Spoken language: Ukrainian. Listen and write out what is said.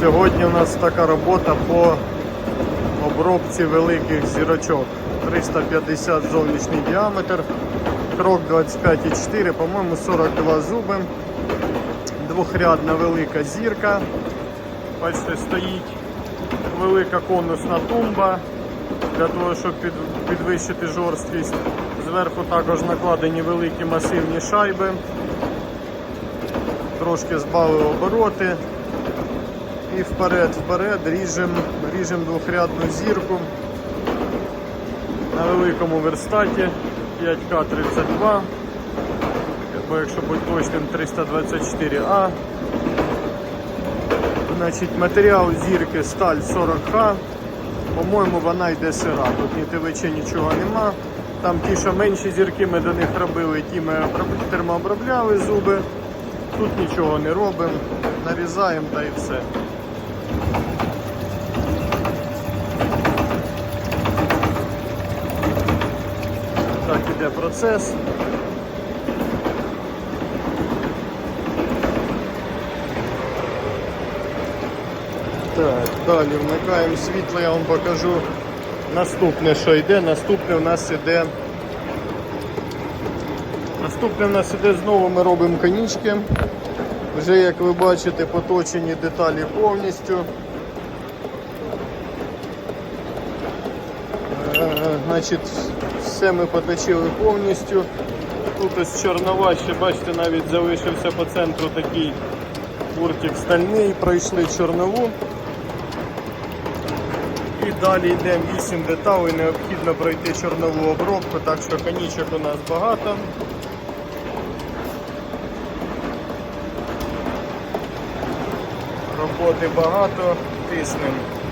Сьогодні у нас така робота по обробці великих зірочок. 350 зовнішній діаметр, крок 25,4, по-моєму 42 зуби, двохрядна велика зірка. Бачите, стоїть велика конусна тумба для того, щоб підвищити жорсткість. Зверху також накладені великі масивні шайби. Трошки збавив обороти. І вперед, вперед ріжемо ріжем двохрядну зірку на великому верстаті 5К32, або якщо бути точним 324А. Значить, матеріал зірки сталь 40Х. По-моєму, вона йде сира. Тут ні ТВЧ нічого нема. Там ті, що менші зірки ми до них робили, ті ми термообробляли зуби. Тут нічого не робимо, нарізаємо та і все. Так іде процес. Так, далі вмикаємо світло, я вам покажу наступне, що йде. Наступне у нас іде. Наступне у нас іде знову ми робимо конічки. Вже як ви бачите, поточені деталі повністю. Е, Значить, все ми поточили повністю. Тут ось чорнова, ще бачите, навіть залишився по центру такий буртик стальний, пройшли чорнову. І далі йдемо 8 деталей, необхідно пройти чорнову обробку, так що конічок у нас багато. Роботи багато, тиснемо.